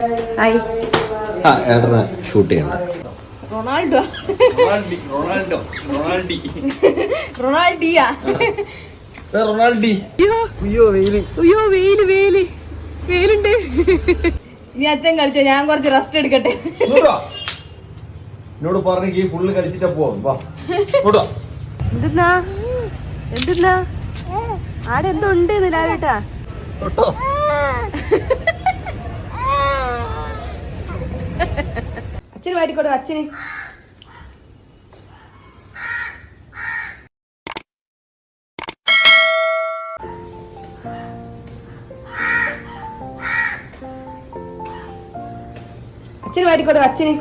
Hi. ആ ഏട്ടനെ shoot ചെയ്യണ്ട. റൊണാൾഡോ. റൊണാൾഡി റൊണാൾഡോ റൊണാൾഡി. റൊണാൾഡിയാ. റൊണാൾഡി. അയ്യോ. അയ്യോ വെയിൽ. അയ്യോ വെയിൽ വെയിൽ. വെയിലുണ്ട്. ഇനി അച്ഛൻ കളിച്ചോ? ഞാൻ കുറച്ച് റെസ്റ്റ് എടുക്കട്ടെ. എന്നോട് പറഞ്ഞ ഫുള്ള് കളിച്ചിട്ടാ പോവാ. എന്തെന്നാ? എന്തെന്നാ? ആടെ എന്തോ ഉണ്ട് നിലാലേട്ടാ. അച്ഛന് വാരിക്കോട്ടെ അച്ഛന്. അച്ഛന് വാരിക്കോട്ടെ അച്ഛന്.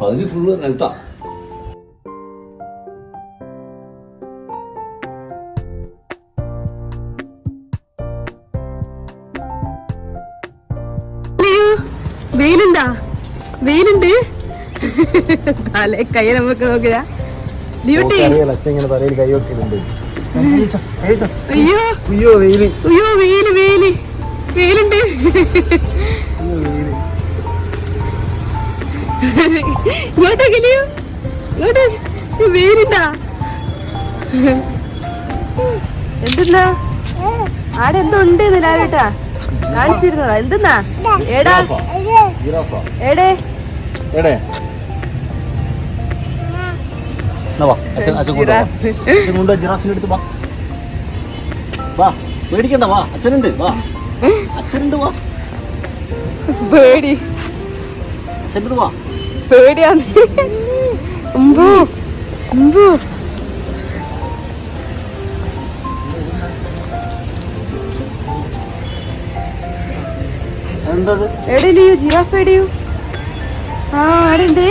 പകുതി ഫുള്ള് നിലത്താ തലേ കൈ നമുക്ക് കൈ വെക്കുന്നുണ്ട്. അയ്യോ. അയ്യോ വെയിൽ. അയ്യോ വെയിൽ വെയിൽ. വെയിലുണ്ട്. അയ്യോ വെയിൽ. ഇങ്ങോട്ടേക്ക് ഇല്ലയോ ഇങ്ങോട്ട്. വെയിലുണ്ടാ. എന്തെന്നാ? ആടെ എന്തോ ഉണ്ട് ലാലേട്ടാ. കാണിച്ചിരുന്നതാ. എന്തെന്നാ? ഏടാ. ജിറാഫാ ഏടേ? എടേ ജിറാഫിന്റെ അടുത്ത് വാ. വാ പേടിക്കണ്ട വാ അച്ഛനുണ്ട് വാ. അച്ഛനുണ്ട് വാ. പേടി. വാ. എന്തത് എവിടെയോ ജിറാഫ് എടിയു ആ അവിടെ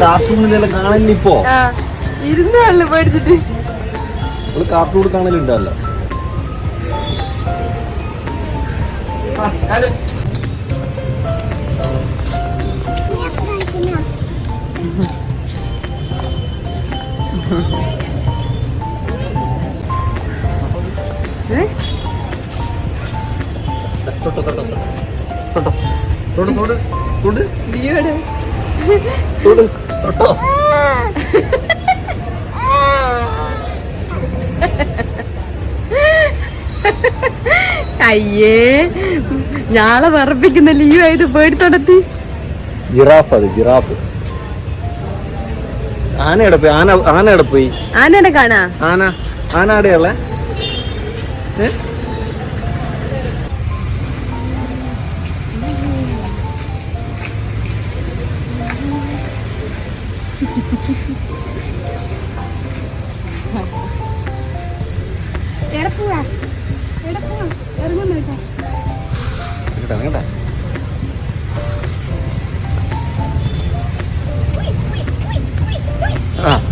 കാർട്ടൂണിലെല്ലാം ആ ഇരുന്നാണല്ലോ പേടിച്ചിട്ട് നമ്മൾ കാർട്ടൂൺ കാണലുണ്ടല്ലോ. ഏ? തൊട്ടോ തൊട്ടോ തൊട്ടോ തൊട്ടോ തൊട് തൊട് തൊട്ടോ. അയ്യേ ഞാളെ വറപ്പിക്കുന്ന ലീവ് ആയത് പേടിത്തടത്തി ജിറാഫ് അത് ജിറാഫ്. ആന എവിടെ പോയി? ആന ആന എവിടെ പോയി? ആനനെ കാണാ? ആന ആന എവിടെയുള്ള കേട്ടാ ആ ഓ ഓ ആന്നാ നോക്ക് നോക്ക്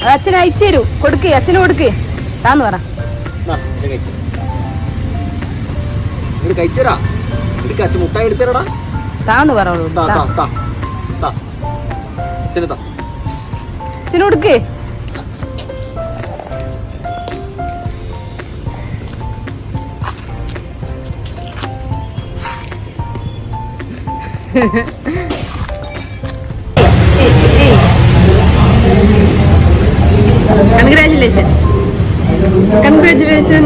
അത് അച്ഛൻ അയച്ചു തരൂ. കൊടുക്ക് അച്ഛന് കൊടുക്ക്. താന്ന് പറ. കഴിച്ചരാ എടുക്ക അച്ഛൻ മുട്ടായി എടുത്തരടാ താന്ന് താ. അച്ഛന് കൊടുക്ക്. കൺഗ്രാറ്റുലേഷൻ കൺഗ്രാറ്റുലേഷൻ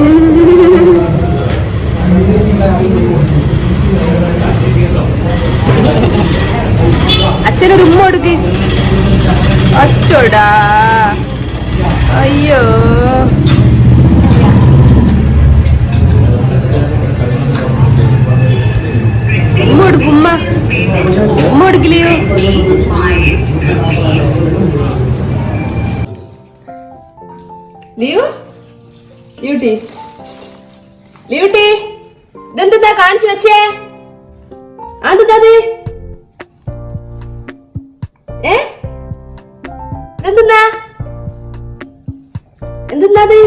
അച്ഛനൊരു ഉമ്മ കൊടുക്ക്. അച്ചോടാ. അയ്യോ. ലിയൂട്ടി ഇതെന്താ കാണിച്ചു വെച്ചേ? അതെന്താത്? ഏ? എന്തെന്നാ അത്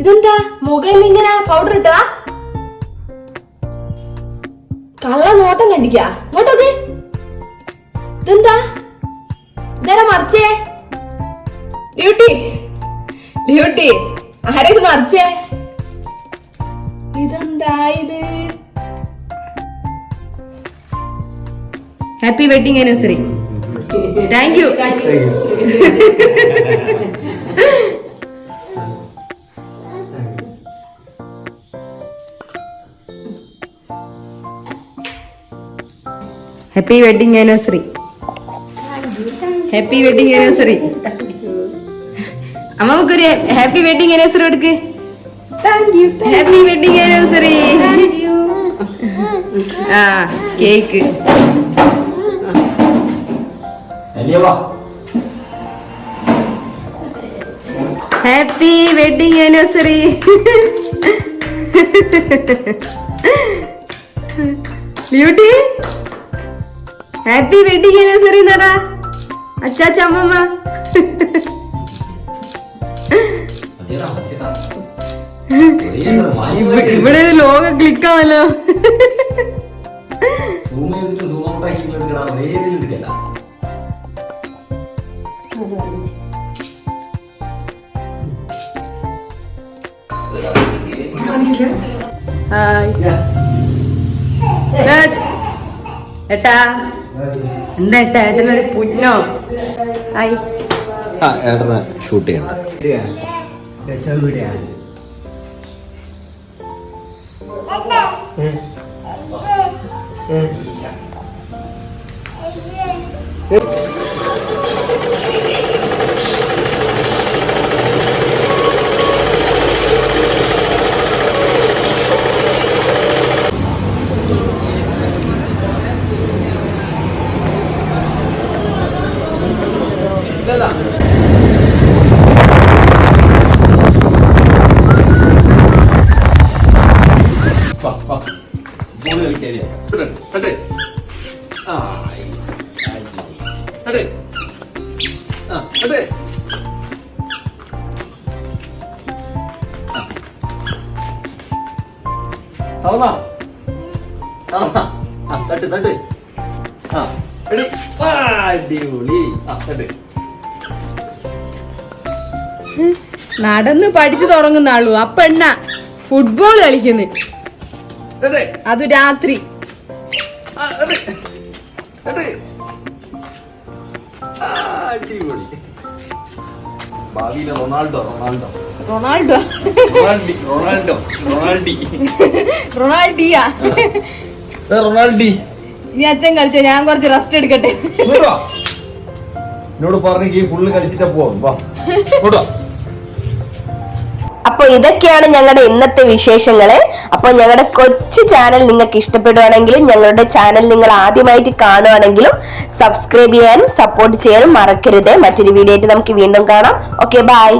ഇതെന്താ? മുഖയിൽ ഇങ്ങനെ പൗഡർ ഇട്ടതാ കള്ള നോട്ടം കണ്ടിക്കാ? ഇങ്ങോട്ടോക്ക്. ഇതെന്താ? ഇതാരാ മറിച്ചേ? ബ്യൂട്ടി ലിയൂട്ടി ആരൊക്കെ മറിച്ചേ? ഇതെന്തായത് happy wedding anniversary thank you happy wedding anniversary happy wedding anniversary അമ്മ നമുക്കൊരു ഹാപ്പി വെഡിങ് ആനിവേഴ്സറി എടുക്ക്. ഹാപ്പി വെഡിങ് ആനിവേഴ്സറി ആ cake happy wedding anniversary beauty happy wedding anniversary എന്നടാ അച്ചാച്ചമ്മമ്മ ഇവിടെ ഒരു ലോകം ക്ലിക്കാവല്ലോ സൂം ചെയ്തിട്ട് സൂം ഔട്ട് ആക്കി എടുക്കടാ ഒരേ ഇതിൽ എടുക്കല്ല ഹായ് ഏട്ടാ എന്താ ഏട്ടാ ഏട്ടനൊരു പുഞ്ഞോ ഹായ്. ആ ഏട്ടനെ ഷൂട്ട് ചെയ്യണ്ട. 嗯，嗯，തട്ട് തട്ട്. ആ? ആ, അടിപൊളി. ആ തട്ട്. നടന്ന് പഠിച്ചു തുടങ്ങുന്ന ആളു. അപ്പ എണ്ണ ഫുട്ബോൾ കളിക്കുന്നു. അത് രാത്രി. അടിപൊളി. ഭാവിയിലെ റൊണാൾഡോ റൊണാൾഡോ. റൊണാൾഡോ? റൊണാൾഡി റൊണാൾഡോ റൊണാൾഡി. റൊണാൾഡിയാ? റൊണാൾഡി. ഇനി അച്ഛൻ കളിച്ചോ? ഞാൻ കുറച്ച് റെസ്റ്റ് എടുക്കട്ടെ. വാ. എന്നോട് പറഞ്ഞു ഈ ഫുള്ള് കളിച്ചിട്ടാ പോവാം. അപ്പോൾ ഇതൊക്കെയാണ് ഞങ്ങളുടെ ഇന്നത്തെ വിശേഷങ്ങൾ. അപ്പൊ ഞങ്ങളുടെ കൊച്ചു ചാനൽ നിങ്ങൾക്ക് ഇഷ്ടപ്പെടുവാണെങ്കിലും ഞങ്ങളുടെ ചാനൽ നിങ്ങൾ ആദ്യമായിട്ട് കാണുവാണെങ്കിലും സബ്സ്ക്രൈബ് ചെയ്യാനും സപ്പോർട്ട് ചെയ്യാനും മറക്കരുത്. മറ്റൊരു വീഡിയോ ആയിട്ട് നമുക്ക് വീണ്ടും കാണാം. Okay bye